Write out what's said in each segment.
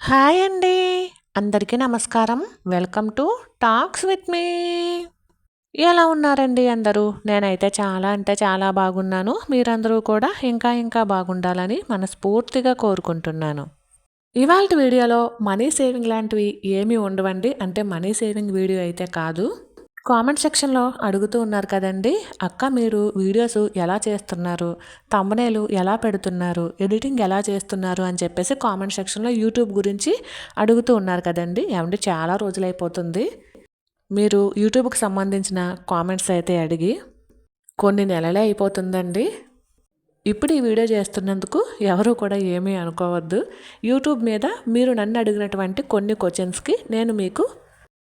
Hi అండి. అందరికీ నమస్కారం. Welcome to talks with me. ఎలా ఉన్నారండి అందరూ? నేనైతే చాలా అంటే చాలా బాగున్నాను. మీరందరూ కూడా ఇంకా ఇంకా బాగుండాలని మనస్ఫూర్తిగా కోరుకుంటున్నాను. ఇవాళ వీడియోలో మనీ సేవింగ్ లాంటివి ఏమీ ఉండవండి. అంటే మనీ సేవింగ్ వీడియో అయితే కాదు. కామెంట్ సెక్షన్లో అడుగుతూ ఉన్నారు కదండి. అక్క మీరు వీడియోస్ ఎలా చేస్తున్నారు? తమ్మనేలు ఎలా పెడుతున్నారు? ఎడిటింగ్ ఎలా చేస్తున్నారు? అని చెప్పేసి కామెంట్ సెక్షన్లో యూట్యూబ్ గురించి అడుగుతూ ఉన్నారు కదండి. ఏమంటే చాలా రోజులైపోతుంది. మీరు యూట్యూబ్కి సంబంధించిన కామెంట్స్ అయితే అడిగి కొన్ని నెలలే అయిపోతుందండి. ఇప్పుడు ఈ వీడియో చేస్తున్నందుకు ఎవరు కూడా ఏమీ అనుకోవద్దు. యూట్యూబ్ మీద మీరు నన్ను అడిగినటువంటి కొన్ని క్వశ్చన్స్కి నేను మీకు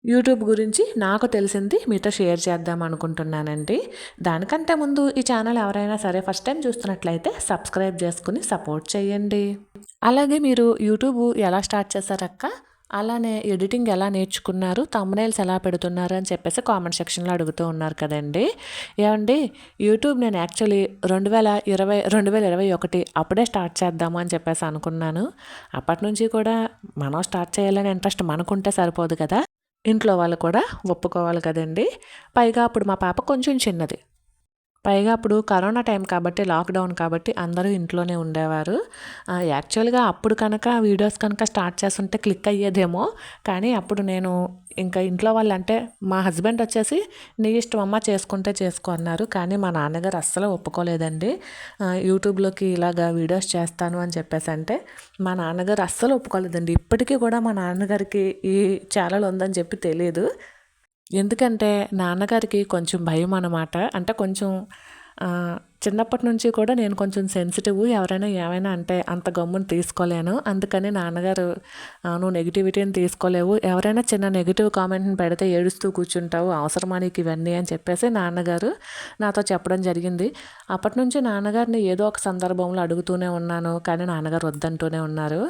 యూట్యూబ్ గురించి నాకు తెలిసింది మీతో షేర్ చేద్దాం అనుకుంటున్నానండి. దానికంటే ముందు ఈ ఛానల్ ఎవరైనా సరే ఫస్ట్ టైం చూస్తున్నట్లయితే సబ్స్క్రైబ్ చేసుకుని సపోర్ట్ చేయండి. అలాగే మీరు యూట్యూబ్ ఎలా స్టార్ట్ చేశారక్క? అలానే ఎడిటింగ్ ఎలా నేర్చుకున్నారు? తమ్నైల్స్ ఎలా పెడుతున్నారు? అని చెప్పేసి కామెంట్ సెక్షన్లో అడుగుతూ ఉన్నారు కదండి. ఏమండి? యూట్యూబ్ నేను యాక్చువల్లీ రెండు వేల ఇరవై రెండు వేల ఇరవై ఒకటి అప్పుడే స్టార్ట్ చేద్దాము అని చెప్పేసి అనుకున్నాను. అప్పటి నుంచి కూడా మనం స్టార్ట్ చేయాలని ఇంట్రెస్ట్ మనకుంటే సరిపోదు కదా. ఇంట్లో వాళ్ళు కూడా ఒప్పుకోవాలి కదండి. పైగా అప్పుడు మా పాప కొంచెం చిన్నది. పైగా అప్పుడు కరోనా టైం కాబట్టి లాక్డౌన్ కాబట్టి అందరూ ఇంట్లోనే ఉండేవారు. యాక్చువల్గా అప్పుడు కనుక వీడియోస్ కనుక స్టార్ట్ చేస్తుంటే క్లిక్ అయ్యేదేమో. కానీ అప్పుడు నేను ఇంకా ఇంట్లో వాళ్ళు అంటే మా హస్బెండ్ వచ్చేసి నీ ఇష్టం అమ్మ చేసుకుంటే చేసుకో అన్నారు. కానీ మా నాన్నగారు అస్సలు ఒప్పుకోలేదండి. యూట్యూబ్లోకి ఇలాగా వీడియోస్ చేస్తాను అని చెప్పేసి అంటే మా నాన్నగారు అస్సలు ఒప్పుకోలేదండి. ఇప్పటికీ కూడా మా నాన్నగారికి ఈ ఛానల్ ఉందని చెప్పి తెలియదు ఎందుకంటే నాన్నగారికి కొంచెం భయం అన్నమాట. అంటే కొంచెం చిన్నప్పటి నుంచి కూడా నేను కొంచెం సెన్సిటివ్ ఎవరైనా ఏమైనా అంటే అంత గమ్మును తీసుకోలేను. అందుకని నాన్నగారు నువ్వు నెగిటివిటీని తీసుకోలేవు. ఎవరైనా చిన్న నెగిటివ్ కామెంట్ని పెడితే ఏడుస్తూ కూర్చుంటావు. అవసరమా నీకు ఇవన్నీ అని చెప్పేసి నాన్నగారు నాతో చెప్పడం జరిగింది. అప్పటి నుంచి నాన్నగారిని ఏదో ఒక సందర్భంలో అడుగుతూనే ఉన్నాను. కానీ నాన్నగారు వద్దంటూనే ఉన్నారు.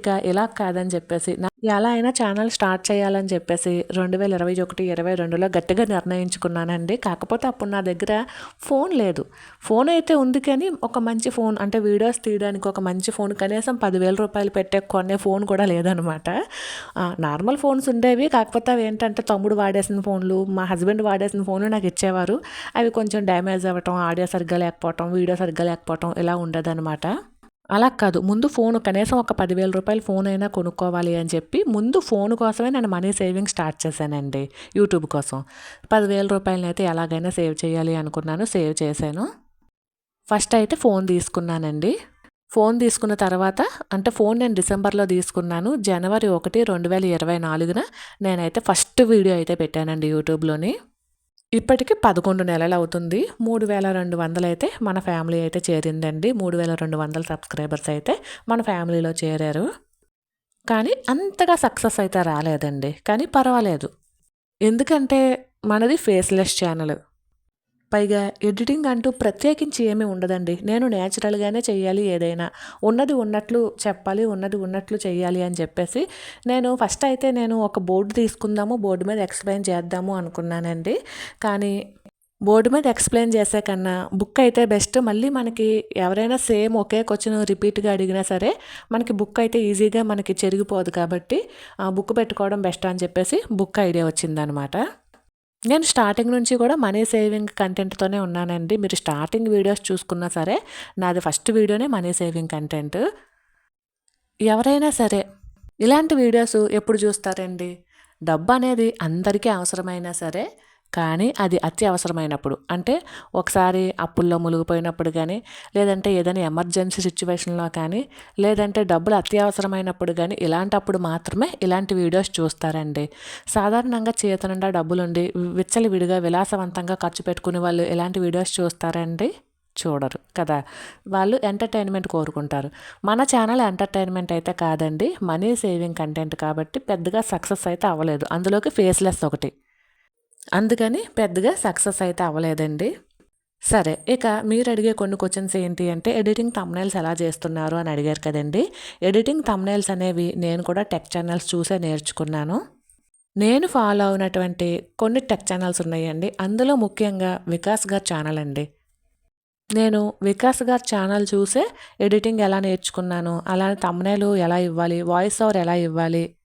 ఇక ఇలా కాదని చెప్పేసి ఎలా అయినా ఛానల్ స్టార్ట్ చేయాలని చెప్పేసి రెండు వేల ఇరవై ఒకటి ఇరవై రెండులో గట్టిగా నిర్ణయించుకున్నానండి. కాకపోతే అప్పుడు నా దగ్గర ఫోన్ లేదు. ఫోన్ అయితే ఉంది కానీ ఒక మంచి ఫోన్ అంటే వీడియోస్ తీయడానికి ఒక మంచి ఫోన్ కనీసం పదివేల రూపాయలు పెట్టే కొనే ఫోన్ కూడా లేదనమాట. నార్మల్ ఫోన్స్ ఉండేవి కాకపోతే అవి ఏంటంటే తమ్ముడు వాడేసిన ఫోన్లు మా హస్బెండ్ వాడేసిన ఫోన్లు నాకు ఇచ్చేవారు. అవి కొంచెం డ్యామేజ్ అవ్వటం ఆడియో సరిగ్గా లేకపోవటం వీడియో సరిగ్గా లేకపోవటం ఇలా ఉండదనమాట. అలా కాదు ముందు ఫోన్ కనీసం ఒక పదివేల రూపాయల ఫోన్ అయినా కొనుక్కోవాలి అని చెప్పి ముందు ఫోన్ కోసమే నేను మనీ సేవింగ్ స్టార్ట్ చేశానండి యూట్యూబ్ కోసం. పదివేల రూపాయలని అయితే ఎలాగైనా సేవ్ చేయాలి అనుకున్నాను సేవ్ చేశాను. ఫస్ట్ అయితే ఫోన్ తీసుకున్నానండి. ఫోన్ తీసుకున్న తర్వాత అంటే ఫోన్ నేను డిసెంబర్లో తీసుకున్నాను. జనవరి ఒకటి రెండు వేల ఇరవై నాలుగున నేనైతే ఫస్ట్ వీడియో అయితే పెట్టానండి యూట్యూబ్లోని. ఇప్పటికి పదకొండు నెలలు అవుతుంది. మూడు వేల రెండు వందలు అయితే మన ఫ్యామిలీ అయితే చేరిందండి. మూడు వేల రెండు వందల సబ్స్క్రైబర్స్ అయితే మన ఫ్యామిలీలో చేరారు. కానీ అంతగా సక్సెస్ అయితే రాలేదండి. కానీ పర్వాలేదు. ఎందుకంటే మనది ఫేస్లెస్ ఛానల్. పైగా ఎడిటింగ్ అంటూ ప్రత్యేకించి ఏమీ ఉండదండి. నేను న్యాచురల్గానే చేయాలి ఏదైనా. ఉన్నది ఉన్నట్లు చెప్పాలి ఉన్నది ఉన్నట్లు చేయాలి అని చెప్పేసి నేను ఫస్ట్ అయితే నేను ఒక బోర్డు తీసుకుందాము బోర్డు మీద ఎక్స్ప్లెయిన్ చేద్దాము అనుకున్నానండి. కానీ బోర్డు మీద ఎక్స్ప్లెయిన్ చేసే కన్నా బుక్ అయితే బెస్ట్. మళ్ళీ మనకి ఎవరైనా సేమ్ ఒకే క్వశ్చన్ రిపీట్గా అడిగినా సరే మనకి బుక్ అయితే ఈజీగా మనకి చెరిగిపోదు కాబట్టి బుక్ పెట్టుకోవడం బెస్ట్ అని చెప్పేసి బుక్ ఐడియా వచ్చిందనమాట. నేను స్టార్టింగ్ నుంచి కూడా మనీ సేవింగ్ కంటెంట్తోనే ఉన్నానండి. మీరు స్టార్టింగ్ వీడియోస్ చూసుకున్నా సరే నాది ఫస్ట్ వీడియోనే మనీ సేవింగ్ కంటెంట్. ఎవరైనా సరే ఇలాంటి వీడియోస్ ఎప్పుడు చూస్తారండి? డబ్బు అనేది అందరికీ అవసరమైనా సరే కానీ అది అత్యవసరమైనప్పుడు. అంటే ఒకసారి అప్పుల్లో మునిగిపోయినప్పుడు కానీ లేదంటే ఏదైనా ఎమర్జెన్సీ సిచ్యువేషన్లో కానీ లేదంటే డబ్బులు అత్యవసరమైనప్పుడు కానీ ఇలాంటప్పుడు మాత్రమే ఇలాంటి వీడియోస్ చూస్తారండి. సాధారణంగా చేత నిండా డబ్బులుండి విచ్చలి విడిగా విలాసవంతంగా ఖర్చు పెట్టుకునే వాళ్ళు ఇలాంటి వీడియోస్ చూస్తారండి? చూడరు కదా. వాళ్ళు ఎంటర్టైన్మెంట్ కోరుకుంటారు. మన ఛానల్ ఎంటర్టైన్మెంట్ అయితే కాదండి మనీ సేవింగ్ కంటెంట్ కాబట్టి పెద్దగా సక్సెస్ అయితే అవ్వలేదు. అందులోకి ఫేస్లెస్ ఒకటి. అందుకని పెద్దగా సక్సెస్ అయితే అవ్వలేదండి. సరే ఇక మీరు అడిగే కొన్ని క్వశ్చన్స్ ఏంటి అంటే ఎడిటింగ్ తమ్నైల్స్ ఎలా చేస్తున్నారు? అని అడిగారు కదండి. ఎడిటింగ్ తమ్నైల్స్ అనేవి నేను కూడా టెక్ ఛానల్స్ చూసే నేర్చుకున్నాను. నేను ఫాలో అయినటువంటి కొన్ని టెక్ ఛానల్స్ ఉన్నాయండి. అందులో ముఖ్యంగా వికాస్ గారి ఛానల్ అండి. నేను వికాస్ గారి ఛానల్ చూసే ఎడిటింగ్ ఎలా నేర్చుకున్నాను? అలానే తమ్నేలు ఎలా ఇవ్వాలి? వాయిస్ ఓవర్ ఎలా ఇవ్వాలి?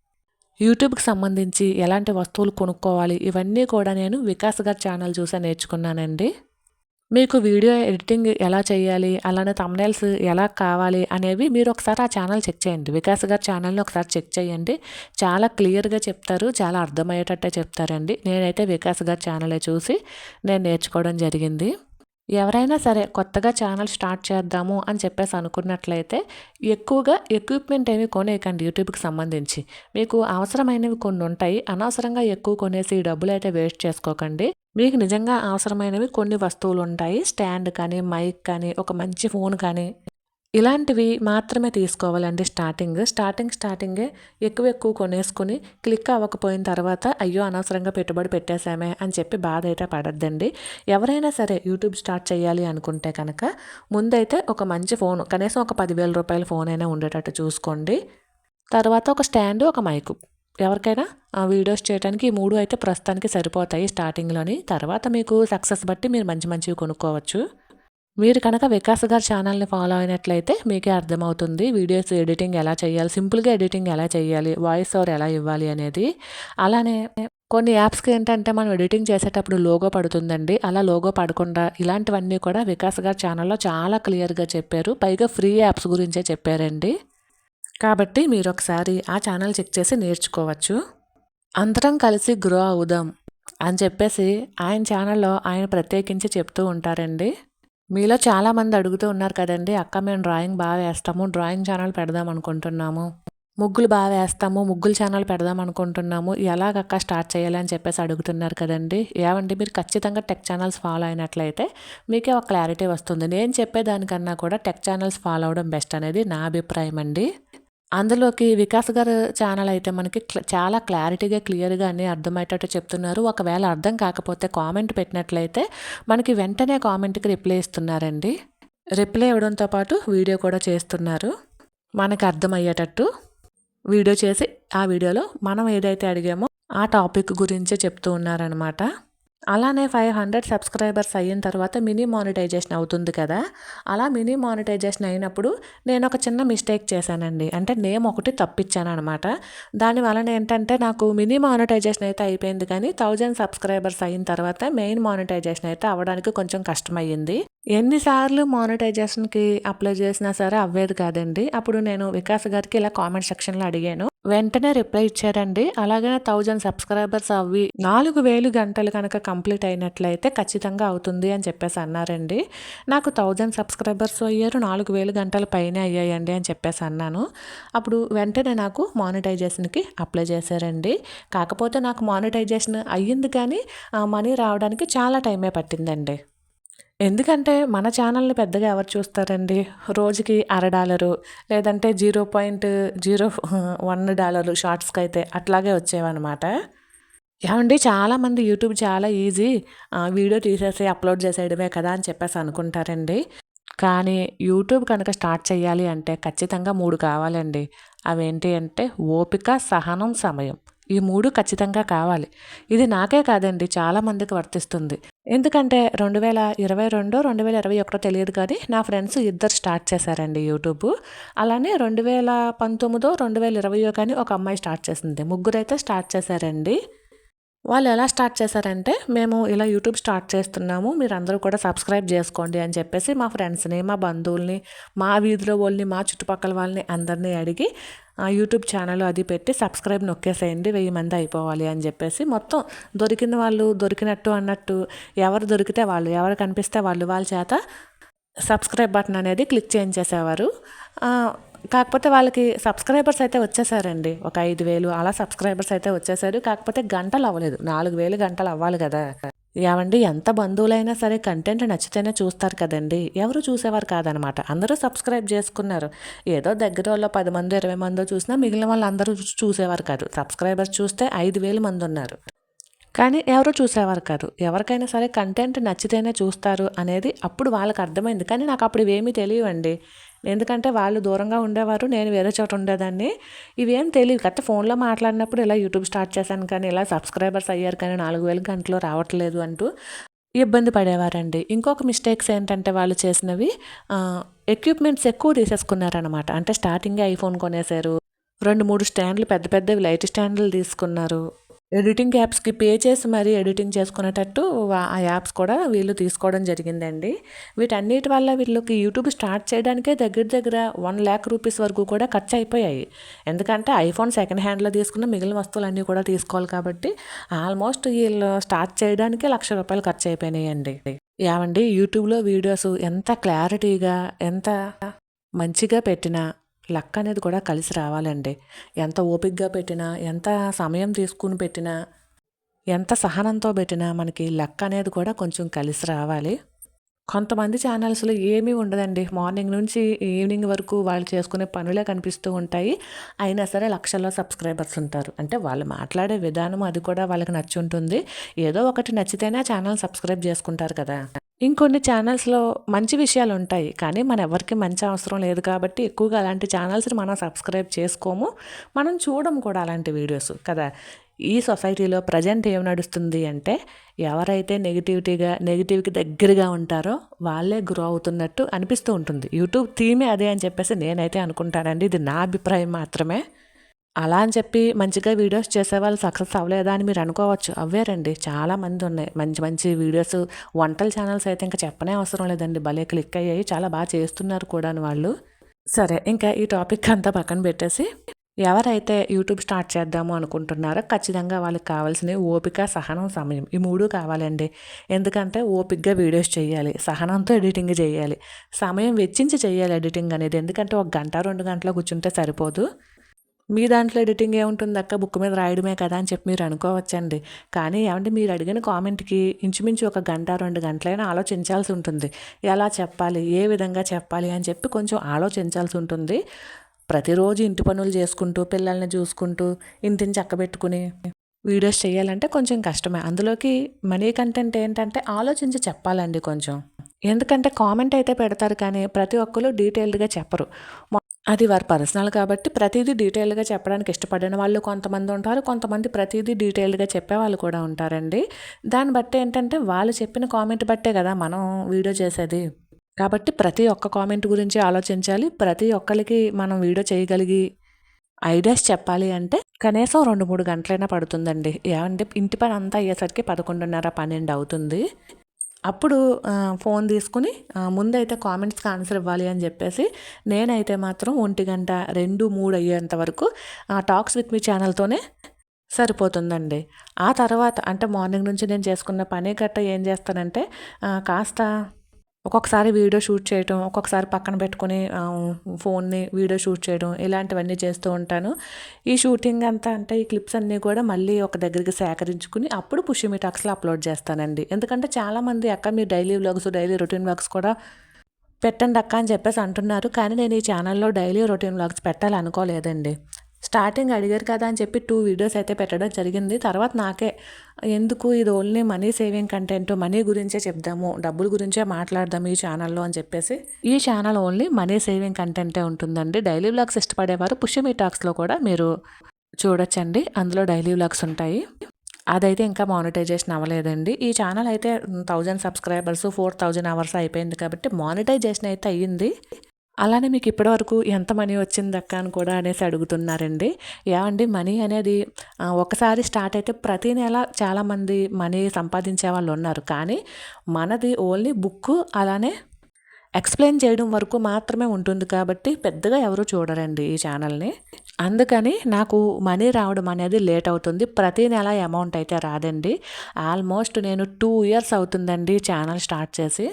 యూట్యూబ్కి సంబంధించి ఎలాంటి వస్తువులు కొనుక్కోవాలి ఇవన్నీ కూడా నేను వికాస్ గారి ఛానల్ చూసే నేర్చుకున్నానండి. మీకు వీడియో ఎడిటింగ్ ఎలా చేయాలి అలానే తమ్నైల్స్ ఎలా కావాలి అనేవి మీరు ఒకసారి ఆ ఛానల్ చెక్ చేయండి. వికాస్ గారి ఛానల్ని ఒకసారి చెక్ చేయండి. చాలా క్లియర్గా చెప్తారు చాలా అర్థమయ్యేటట్టే చెప్తారండి. నేనైతే వికాస్ గారి ఛానలే చూసి నేను నేర్చుకోవడం జరిగింది. ఎవరైనా సరే కొత్తగా ఛానల్ స్టార్ట్ చేద్దాము అని చెప్పేసి అనుకున్నట్లయితే ఎక్కువగా ఎక్విప్మెంట్ ఏమి కొనేయకండి యూట్యూబ్కి సంబంధించి. మీకు అవసరమైనవి కొన్ని ఉంటాయి. అనవసరంగా ఎక్కువ కొనేసి డబ్బులు అయితే వేస్ట్ చేసుకోకండి. మీకు నిజంగా అవసరమైనవి కొన్ని వస్తువులు ఉంటాయి. స్టాండ్ కానీ మైక్ కానీ ఒక మంచి ఫోన్ కానీ. ఇలాంటివి మాత్రమే తీసుకోవాలండి స్టార్టింగ్. స్టార్టింగ్ స్టార్టింగే ఎక్కువ ఎక్కువ కొనేసుకుని క్లిక్ అవ్వకపోయిన తర్వాత అయ్యో అనవసరంగా పెట్టుబడి పెట్టేశామే అని చెప్పి బాధ అయితే పడద్దండి. ఎవరైనా సరే యూట్యూబ్ స్టార్ట్ చేయాలి అనుకుంటే కనుక ముందైతే ఒక మంచి ఫోన్ కనీసం ఒక పదివేల రూపాయల ఫోన్ అయినా ఉండేటట్టు చూసుకోండి. తర్వాత ఒక స్టాండ్ ఒక మైకు. ఎవరికైనా వీడియోస్ చేయడానికి ఈ మూడు అయితే ప్రస్తుతానికి సరిపోతాయి స్టార్టింగ్లోని. తర్వాత మీకు సక్సెస్ బట్టి మీరు మంచి మంచివి కొనుక్కోవచ్చు. మీరు కనుక వికాస్ గారి ఛానల్ని ఫాలో అయినట్లయితే మీకే అర్థమవుతుంది వీడియోస్ ఎడిటింగ్ ఎలా చేయాలి సింపుల్గా ఎడిటింగ్ ఎలా చేయాలి వాయిస్ ఓవర్ ఎలా ఇవ్వాలి అనేది. అలానే కొన్ని యాప్స్కి ఏంటంటే మనం ఎడిటింగ్ చేసేటప్పుడు లోగో పడుతుందండి. అలా లోగో పడకుండా ఇలాంటివన్నీ కూడా వికాస్ గారి ఛానల్లో చాలా క్లియర్గా చెప్పారు. పైగా ఫ్రీ యాప్స్ గురించే చెప్పారండి. కాబట్టి మీరు ఒకసారి ఆ ఛానల్ చెక్ చేసి నేర్చుకోవచ్చు. అందరం కలిసి గ్రో అవుదాం అని చెప్పేసి ఆయన ఛానల్లో ఆయన ప్రత్యేకించి చెప్తూ ఉంటారండి. మీలో చాలామంది అడుగుతూ ఉన్నారు కదండి అక్క మేము డ్రాయింగ్ బాగా వేస్తాము డ్రాయింగ్ ఛానల్ పెడదాం అనుకుంటున్నాము. ముగ్గులు బాగా వేస్తాము ముగ్గులు ఛానల్ పెడదాం అనుకుంటున్నాము. ఎలాగక్క స్టార్ట్ చేయాలి అని చెప్పేసి అడుగుతున్నారు కదండి. ఏమండి మీరు ఖచ్చితంగా టెక్ ఛానల్స్ ఫాలో అయినట్లయితే మీకే ఒక క్లారిటీ వస్తుంది. నేను చెప్పేదానికన్నా కూడా టెక్ ఛానల్స్ ఫాలో అవడం బెస్ట్ అనేది నా అభిప్రాయం అండి. అందులోకి వికాస్ గారు ఛానల్ అయితే మనకి చాలా క్లారిటీగా క్లియర్గా అన్నీ అర్థమయ్యేటట్టు చెప్తున్నారు. ఒకవేళ అర్థం కాకపోతే కామెంట్ పెట్టినట్లయితే మనకి వెంటనే కామెంట్కి రిప్లై ఇస్తున్నారండి. రిప్లై ఇవ్వడంతో పాటు వీడియో కూడా చేస్తున్నారు. మనకు అర్థమయ్యేటట్టు వీడియో చేసి ఆ వీడియోలో మనం ఏదైతే అడిగామో ఆ టాపిక్ గురించే చెప్తూ ఉన్నారనమాట అలానే ఫైవ్ హండ్రెడ్ సబ్స్క్రైబర్స్ అయిన తర్వాత మినీ మానిటైజేషన్ అవుతుంది కదా. అలా మినీ మానిటైజేషన్ అయినప్పుడు నేను ఒక చిన్న మిస్టేక్ చేశానండి. అంటే నేమ్ ఒకటి తప్పించాను అనమాట దానివలన ఏంటంటే నాకు మినీ మానిటైజేషన్ అయితే అయిపోయింది కానీ థౌజండ్ సబ్స్క్రైబర్స్ అయిన తర్వాత మెయిన్ మానిటైజేషన్ అయితే అవ్వడానికి కొంచెం కష్టమయ్యింది. ఎన్నిసార్లు మానిటైజేషన్కి అప్లై చేసినా సరే అవ్వేది కాదండి. అప్పుడు నేను వికాస్ గారికి ఇలా కామెంట్ సెక్షన్లో అడిగాను. వెంటనే రిప్లై ఇచ్చారండి. అలాగే థౌజండ్ సబ్స్క్రైబర్స్ అవి నాలుగు వేలు గంటలు కనుక కంప్లీట్ అయినట్లయితే ఖచ్చితంగా అవుతుంది అని చెప్పేసి అన్నారండి. నాకు థౌజండ్ సబ్స్క్రైబర్స్ అయ్యారు నాలుగు వేలు గంటల పైన అయ్యాయండి అని చెప్పేసి అన్నాను. అప్పుడు వెంటనే నాకు మానిటైజేషన్కి అప్లై చేశారండి. కాకపోతే నాకు మానిటైజేషన్ అయ్యింది కానీ మనీ రావడానికి చాలా టైమే పట్టిందండి. ఎందుకంటే మన ఛానల్ని పెద్దగా ఎవరు చూస్తారండి? రోజుకి అర డాలరు లేదంటే zero point zero one dollar షార్ట్స్కి అయితే అట్లాగే వచ్చేవన్నమాట. ఏమండి చాలామంది యూట్యూబ్ చాలా ఈజీ. వీడియో తీసేసి అప్లోడ్ చేసేయడమే కదా అని చెప్పేసి అనుకుంటారండి. కానీ యూట్యూబ్ కనుక స్టార్ట్ చేయాలి అంటే ఖచ్చితంగా మూడు కావాలండి. అవేంటి అంటే ఓపిక సహనం సమయం. ఈ మూడు ఖచ్చితంగా కావాలి. ఇది నాకే కాదండి చాలామందికి వర్తిస్తుంది. ఎందుకంటే రెండు వేల ఇరవై రెండు రెండు వేల ఇరవై ఒకటో తెలియదు కానీ నా ఫ్రెండ్స్ ఇద్దరు స్టార్ట్ చేశారండి యూట్యూబ్. అలానే రెండు వేల పంతొమ్మిదో రెండు వేల ఇరవయో కానీ ఒక అమ్మాయి స్టార్ట్ చేసింది. ముగ్గురైతే స్టార్ట్ చేశారండి. వాళ్ళు ఎలా స్టార్ట్ చేశారంటే మేము ఇలా యూట్యూబ్ స్టార్ట్ చేస్తున్నాము మీరు అందరూ కూడా సబ్స్క్రైబ్ చేసుకోండి అని చెప్పేసి మా ఫ్రెండ్స్ని మా బంధువుల్ని మా వీధిలో వాళ్ళని మా చుట్టుపక్కల వాళ్ళని అందరినీ అడిగి యూట్యూబ్ ఛానల్ అది పెట్టి సబ్స్క్రైబ్ నొక్కేసేయండి వెయ్యి మంది అయిపోవాలి అని చెప్పేసి మొత్తం దొరికిన వాళ్ళు దొరికినట్టు అన్నట్టు ఎవరు దొరికితే వాళ్ళు ఎవరు కనిపిస్తే వాళ్ళు వాళ్ళ చేత సబ్స్క్రైబ్ బటన్ అనేది క్లిక్ చేయించేసేవారు. కాకపోతే వాళ్ళకి సబ్స్క్రైబర్స్ అయితే వచ్చేసారండి. ఒక ఐదు వేలు అలా సబ్స్క్రైబర్స్ అయితే వచ్చేసారు. కాకపోతే గంటలు అవ్వలేదు. నాలుగు వేలు గంటలు అవ్వాలి కదా. ఏమండి ఎంత బంధువులైనా సరే కంటెంట్ నచ్చితేనే చూస్తారు కదండి. ఎవరు చూసేవారు కాదనమాట. అందరూ సబ్స్క్రైబ్ చేసుకున్నారు. ఏదో దగ్గర వాళ్ళు పది మంది ఇరవై మందో చూసినా మిగిలిన వాళ్ళు అందరూ చూసేవారు కాదు. సబ్స్క్రైబర్స్ చూస్తే ఐదు వేలు మంది ఉన్నారు. కానీ ఎవరు చూసేవారు కాదు. ఎవరికైనా సరే కంటెంట్ నచ్చితేనే చూస్తారు అనేది అప్పుడు వాళ్ళకి అర్థమైంది. కానీ నాకు అప్పుడు ఇవేమీ తెలియవండి. ఎందుకంటే వాళ్ళు దూరంగా ఉండేవారు నేను వేరే చోట ఉండేదాన్ని. ఇవేం తెలియదు కరెక్ట్ ఫోన్లో మాట్లాడినప్పుడు ఇలా యూట్యూబ్ స్టార్ట్ చేశాను కానీ ఇలా సబ్స్క్రైబర్స్ అయ్యారు కానీ నాలుగు వేల గంటలు రావట్లేదు అంటూ ఇబ్బంది పడేవారండి. ఇంకొక మిస్టేక్స్ ఏంటంటే వాళ్ళు చేసినవి ఎక్విప్మెంట్స్ ఎక్కువ తీసేసుకున్నారనమాట అంటే స్టార్టింగే ఐఫోన్ కొనేశారు రెండు మూడు స్టాండ్లు పెద్ద పెద్దవి లైట్ స్టాండ్లు తీసుకున్నారు. ఎడిటింగ్ యాప్స్కి పే చేసి మరీ ఎడిటింగ్ చేసుకునేటట్టు ఆ యాప్స్ కూడా వీళ్ళు తీసుకోవడం జరిగిందండి. వీటన్నిటి వల్ల వీళ్ళకి యూట్యూబ్ స్టార్ట్ చేయడానికే దగ్గర దగ్గర వన్ ల్యాక్ రూపీస్ వరకు కూడా ఖర్చు అయిపోయాయి ఎందుకంటే ఐఫోన్ సెకండ్ హ్యాండ్లో తీసుకున్న మిగిలిన వస్తువులన్నీ కూడా తీసుకోవాలి కాబట్టి ఆల్మోస్ట్ వీళ్ళు స్టార్ట్ చేయడానికే లక్ష రూపాయలు ఖర్చు అయిపోయినాయండి ఏమండి యూట్యూబ్లో వీడియోస్ ఎంత క్లారిటీగా ఎంత మంచిగా పెట్టినా లక్ అనేది కూడా కలిసి రావాలండి. ఎంత ఓపికగా పెట్టినా ఎంత సమయం తీసుకుని పెట్టినా ఎంత సహనంతో పెట్టినా మనకి లక్ అనేది కూడా కొంచెం కలిసి రావాలి. కొంతమంది ఛానల్స్లో ఏమీ ఉండదండి. మార్నింగ్ నుంచి ఈవినింగ్ వరకు వాళ్ళు చేసుకునే పనులే కనిపిస్తూ ఉంటాయి. అయినా సరే లక్షల్లో సబ్స్క్రైబర్స్ ఉంటారు. అంటే వాళ్ళు మాట్లాడే విధానం అది కూడా వాళ్ళకి నచ్చి ఉంటుంది ఏదో ఒకటి నచ్చితేనే ఛానల్ సబ్స్క్రైబ్ చేసుకుంటారు కదా. ఇంకొన్ని ఛానల్స్లో మంచి విషయాలు ఉంటాయి కానీ మన ఎవరికి మంచి అవసరం లేదు కాబట్టి ఎక్కువగా అలాంటి ఛానల్స్ని మనం సబ్స్క్రైబ్ చేసుకోము. మనం చూడము కూడా అలాంటి వీడియోస్ కదా. ఈ సొసైటీలో ప్రజెంట్ ఏం నడుస్తుంది అంటే ఎవరైతే నెగిటివిటీగా నెగిటివ్కి దగ్గరగా ఉంటారో వాళ్ళే గ్రో అవుతున్నట్టు అనిపిస్తూ ఉంటుంది. యూట్యూబ్ థీమే అదే అని చెప్పేసి నేనైతే అనుకుంటానండి. ఇది నా అభిప్రాయం మాత్రమే. అలా అని చెప్పి మంచిగా వీడియోస్ చేసేవాళ్ళు సక్సెస్ అవ్వలేదా అని మీరు అనుకోవచ్చు. అవ్వారండి చాలా మంది ఉన్నాయి. మంచి మంచి వీడియోస్ వంటల ఛానల్స్ అయితే ఇంకా చెప్పనే అవసరం లేదండి. భలే క్లిక్ అయ్యాయి. చాలా బాగా చేస్తున్నారు కూడా వాళ్ళు. సరే ఇంకా ఈ టాపిక్ అంతా పక్కన పెట్టేసి ఎవరైతే యూట్యూబ్ స్టార్ట్ చేద్దాము అనుకుంటున్నారో ఖచ్చితంగా వాళ్ళకి కావాల్సిన ఓపిక సహనం సమయం ఈ మూడు కావాలండి. ఎందుకంటే ఓపికగా వీడియోస్ చేయాలి సహనంతో ఎడిటింగ్ చేయాలి సమయం వెచ్చించి చేయాలి ఎడిటింగ్ అనేది. ఎందుకంటే ఒక గంట రెండు గంటలు కూర్చుంటే సరిపోదు. మీ దాంట్లో ఎడిటింగ్ ఏముంటుంది అక్క? బుక్ మీద రాయడమే కదా అని చెప్పి మీరు అనుకోవచ్చండి. కానీ ఏమంటే మీరు అడిగిన కామెంట్కి ఇంచుమించు ఒక గంట రెండు గంటలైనా ఆలోచించాల్సి ఉంటుంది. ఎలా చెప్పాలి? ఏ విధంగా చెప్పాలి? అని చెప్పి కొంచెం ఆలోచించాల్సి ఉంటుంది. ప్రతిరోజు ఇంటి పనులు చేసుకుంటూ పిల్లల్ని చూసుకుంటూ ఇంటిని చక్కబెట్టుకుని వీడియోస్ చేయాలంటే కొంచెం కష్టమే. అందులోకి మనీ కంటెంట్ ఏంటంటే ఆలోచించి చెప్పాలండి కొంచెం. ఎందుకంటే కామెంట్ అయితే పెడతారు కానీ ప్రతి ఒక్కరు డీటెయిల్డ్గా చెప్పరు. అది వారి పర్సనల్ కాబట్టి ప్రతిదీ డీటెయిల్గా చెప్పడానికి ఇష్టపడిన వాళ్ళు కొంతమంది ఉంటారు. కొంతమంది ప్రతిదీ డీటెయిల్గా చెప్పే వాళ్ళు కూడా ఉంటారండి. దాన్ని బట్టి ఏంటంటే వాళ్ళు చెప్పిన కామెంట్ బట్టే కదా మనం వీడియో చేసేది. కాబట్టి ప్రతి ఒక్క కామెంట్ గురించి ఆలోచించాలి. ప్రతి ఒక్కరికి మనం వీడియో చేయగలిగి ఐడియాస్ చెప్పాలి అంటే కనీసం రెండు మూడు గంటలైనా పడుతుందండి. ఏమంటే ఇంటి పని అంతా అయ్యేసరికి పదకొండున్నర పన్నెండు అవుతుంది. అప్పుడు ఫోన్ తీసుకుని ముందైతే కామెంట్స్కి ఆన్సర్ ఇవ్వాలి అని చెప్పేసి నేనైతే మాత్రం ఒంటి గంట రెండు మూడు అయ్యేంత వరకు టాక్స్ విత్ మీ ఛానల్తోనే సరిపోతుందండి. ఆ తర్వాత అంటే మార్నింగ్ నుంచి నేను చేసుకున్న పని గట్ట ఏం చేస్తానంటే కాస్త ఒక్కొక్కసారి వీడియో షూట్ చేయటం ఒక్కొక్కసారి పక్కన పెట్టుకుని ఫోన్ని వీడియో షూట్ చేయడం ఇలాంటివన్నీ చేస్తూ ఉంటాను. ఈ షూటింగ్ అంతా అంటే ఈ క్లిప్స్ అన్నీ కూడా మళ్ళీ ఒక దగ్గరికి సేకరించుకుని అప్పుడు పుష్యమి టాక్స్లో అప్లోడ్ చేస్తానండి. ఎందుకంటే చాలామంది అక్క మీ daily vlogs daily routine vlogs కూడా పెట్టండి అక్క అని చెప్పేసి అంటున్నారు. కానీ నేను ఈ ఛానల్లో డైలీ రొటీన్ వ్లాగ్స్ పెట్టాలనుకోలేదండి. స్టార్టింగ్ అడిగారు కదా అని చెప్పి టూ వీడియోస్ అయితే పెట్టడం జరిగింది. తర్వాత నాకే ఎందుకు ఇది only money saving content? Money గురించే చెప్దాము డబ్బుల గురించే మాట్లాడదాం ఈ ఛానల్లో అని చెప్పేసి ఈ ఛానల్ ఓన్లీ మనీ సేవింగ్ కంటెంటే ఉంటుందండి. డైలీ వ్లాగ్స్ ఇష్టపడేవారు పుష్యమీ టాక్స్లో కూడా మీరు చూడొచ్చండి. అందులో డైలీ వ్లాగ్స్ ఉంటాయి. అదైతే ఇంకా మానిటైజేషన్ అవ్వలేదండి. ఈ ఛానల్ అయితే thousand subscribers four thousand hours అయిపోయింది కాబట్టి మానిటైజేషన్ అయితే అయ్యింది. అలానే మీకు ఇప్పటివరకు ఎంత మనీ వచ్చింది అక్క అని కూడా అనేసి అడుగుతున్నారండి. ఏమండి మనీ అనేది ఒకసారి స్టార్ట్ అయితే ప్రతి నెల చాలామంది మనీ సంపాదించే వాళ్ళు ఉన్నారు. కానీ మనది ఓన్లీ బుక్ అలానే ఎక్స్ప్లెయిన్ చేయడం వరకు మాత్రమే ఉంటుంది కాబట్టి పెద్దగా ఎవరు చూడరండి ఈ ఛానల్ని. అందుకని నాకు మనీ రావడం అనేది లేట్ అవుతుంది. ప్రతి నెల అమౌంట్ అయితే రాదండి. ఆల్మోస్ట్ నేను టూ ఇయర్స్ అవుతుందండి ఛానల్ స్టార్ట్ చేసి.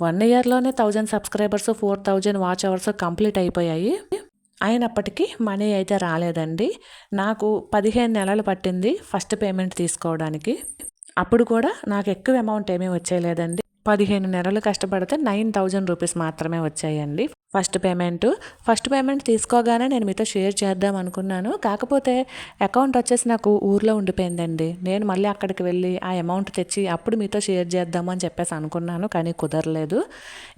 One ఇయర్లోనే thousand subscribers four thousand watch hours complete అయిపోయాయి. అయినప్పటికీ మనీ అయితే రాలేదండి. నాకు పదిహేను నెలలు పట్టింది ఫస్ట్ పేమెంట్ తీసుకోవడానికి. అప్పుడు కూడా నాకు ఎక్కువ అమౌంట్ ఏమీ వచ్చేయలేదండి. పదిహేను నెలలు కష్టపడితే నైన్ థౌజండ్ రూపీస్ మాత్రమే వచ్చాయండి. First payment. ఫస్ట్ పేమెంట్ తీసుకోగానే నేను మీతో షేర్ చేద్దాం అనుకున్నాను. కాకపోతే అకౌంట్ వచ్చేసి నాకు ఊర్లో ఉండిపోయిందండి. నేను మళ్ళీ అక్కడికి వెళ్ళి ఆ అమౌంట్ తెచ్చి అప్పుడు మీతో షేర్ చేద్దాము అని చెప్పేసి అనుకున్నాను కానీ కుదరలేదు.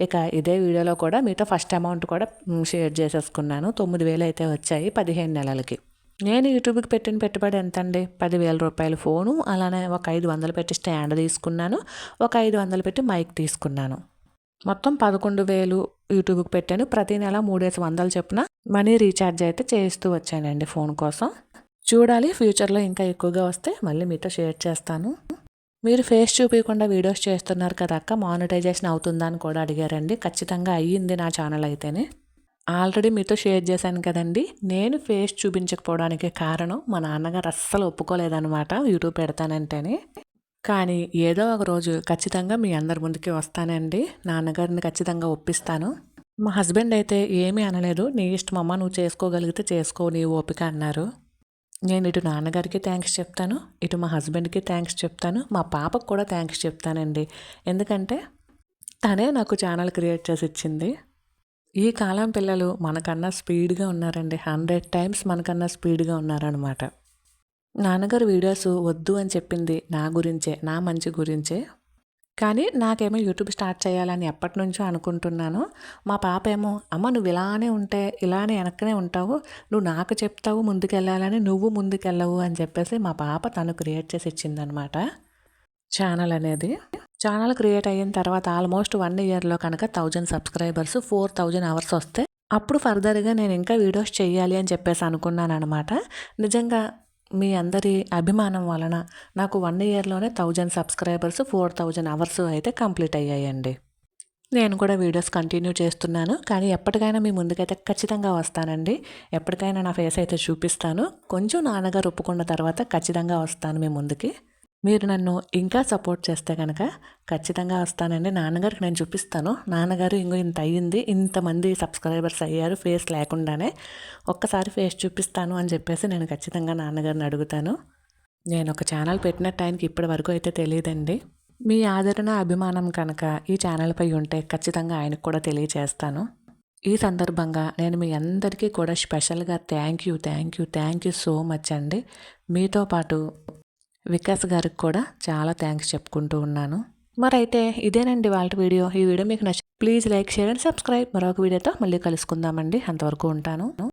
ఇక ఇదే వీడియోలో కూడా మీతో ఫస్ట్ అమౌంట్ కూడా షేర్ చేసేసుకున్నాను. తొమ్మిది వేలు అయితే వచ్చాయి పదిహేను నెలలకి. నేను యూట్యూబ్కి పెట్టిన పెట్టుబడి ఎంత అండి పదివేల రూపాయల ఫోను అలానే ఒక ఐదు వందలు పెట్టి స్టాండ్ తీసుకున్నాను. ఒక ఐదు వందలు పెట్టి మైక్ తీసుకున్నాను. మొత్తం పదకొండు వేలు యూట్యూబ్కి పెట్టాను. ప్రతి నెల మూడేసి వందలు చొప్పున మనీ రీఛార్జ్ అయితే చేస్తూ వచ్చానండి ఫోన్ కోసం. చూడాలి ఫ్యూచర్లో ఇంకా ఎక్కువగా వస్తే మళ్ళీ మీతో షేర్ చేస్తాను. మీరు ఫేస్ చూపించకుండా వీడియోస్ చేస్తున్నారు కదా అక్క మానిటైజేషన్ అవుతుందా అని కూడా అడిగారండి. ఖచ్చితంగా అయ్యింది నా ఛానల్ అయితేనే. ఆల్రెడీ మీతో షేర్ చేశాను కదండి. నేను ఫేస్ చూపించకపోవడానికి కారణం మా నాన్నగారు అస్సలు ఒప్పుకోలేదనమాట యూట్యూబ్ పెడతానంటేనే. కానీ ఏదో ఒక రోజు ఖచ్చితంగా మీ అందరి ముందుకి వస్తానండి. నాన్నగారిని ఖచ్చితంగా ఒప్పిస్తాను. మా హస్బెండ్ అయితే ఏమీ అనలేదు. నీ ఇష్టం అమ్మ నువ్వు చేసుకోగలిగితే చేసుకో నీ ఓపిక అన్నారు. నేను ఇటు నాన్నగారికి థ్యాంక్స్ చెప్తాను. ఇటు మా హస్బెండ్కి థ్యాంక్స్ చెప్తాను. మా పాపకు కూడా థ్యాంక్స్ చెప్తానండి. ఎందుకంటే తనే నాకు ఛానల్ క్రియేట్ చేసి ఇచ్చింది. ఈ కాలం పిల్లలు మనకన్నా స్పీడ్గా ఉన్నారండి. హండ్రెడ్ టైమ్స్ మనకన్నా స్పీడ్గా ఉన్నారనమాట నాన్నగారు వీడియోస్ వద్దు అని చెప్పింది నా గురించే నా మంచి గురించే. కానీ నాకేమో యూట్యూబ్ స్టార్ట్ చేయాలని ఎప్పటి నుంచో అనుకుంటున్నాను. మా పాప ఏమో అమ్మ నువ్వు ఇలానే ఉంటే ఇలానే వెనక్కనే ఉంటావు నువ్వు నాకు చెప్తావు ముందుకెళ్ళాలని నువ్వు ముందుకెళ్ళవు అని చెప్పేసి మా పాప తను క్రియేట్ చేసి ఇచ్చిందనమాట ఛానల్ అనేది. ఛానల్ క్రియేట్ అయిన తర్వాత ఆల్మోస్ట్ వన్ ఇయర్లో కనుక thousand subscribers four thousand hours వస్తే అప్పుడు ఫర్దర్గా నేను ఇంకా వీడియోస్ చేయాలి అని చెప్పేసి అనుకున్నాను అనమాట నిజంగా మీ అందరి అభిమానం వలన నాకు one ఇయర్లోనే thousand subscribers four thousand hours అయితే కంప్లీట్ అయ్యాయండి. నేను కూడా వీడియోస్ కంటిన్యూ చేస్తున్నాను కానీ ఎప్పటికైనా మీ ముందుకైతే ఖచ్చితంగా వస్తానండి. ఎప్పటికైనా నా ఫేస్ అయితే చూపిస్తాను. కొంచెం నాన్నగారు ఒప్పుకున్న తర్వాత ఖచ్చితంగా వస్తాను మీ ముందుకి. మీరు నన్ను ఇంకా సపోర్ట్ చేస్తే కనుక ఖచ్చితంగా వస్తానండి. నాన్నగారికి నేను చూపిస్తాను. నాన్నగారు ఇంకో ఇంత అయ్యింది ఇంతమంది సబ్స్క్రైబర్స్ అయ్యారు ఫేస్ లేకుండానే ఒక్కసారి ఫేస్ చూపిస్తాను అని చెప్పేసి నేను ఖచ్చితంగా నాన్నగారిని అడుగుతాను. నేను ఒక ఛానల్ పెట్టిన టైంకి ఇప్పటి వరకు అయితే తెలియదండి. మీ ఆదరణ అభిమానం కనుక ఈ ఛానల్పై ఉంటే ఖచ్చితంగా ఆయనకు కూడా తెలియచేస్తాను ఈ సందర్భంగా నేను మీ అందరికీ కూడా స్పెషల్గా thank you thank you thank you so much అండి. మీతో పాటు వికాస్ గారికి కూడా చాలా థ్యాంక్స్ చెప్పుకుంటూ ఉన్నాను. మరైతే ఇదేనండి వాళ్ళ వీడియో. ఈ వీడియో మీకు నచ్చి please like share and subscribe మరొక వీడియోతో మళ్ళీ కలుసుకుందామండి. అంతవరకు ఉంటాను.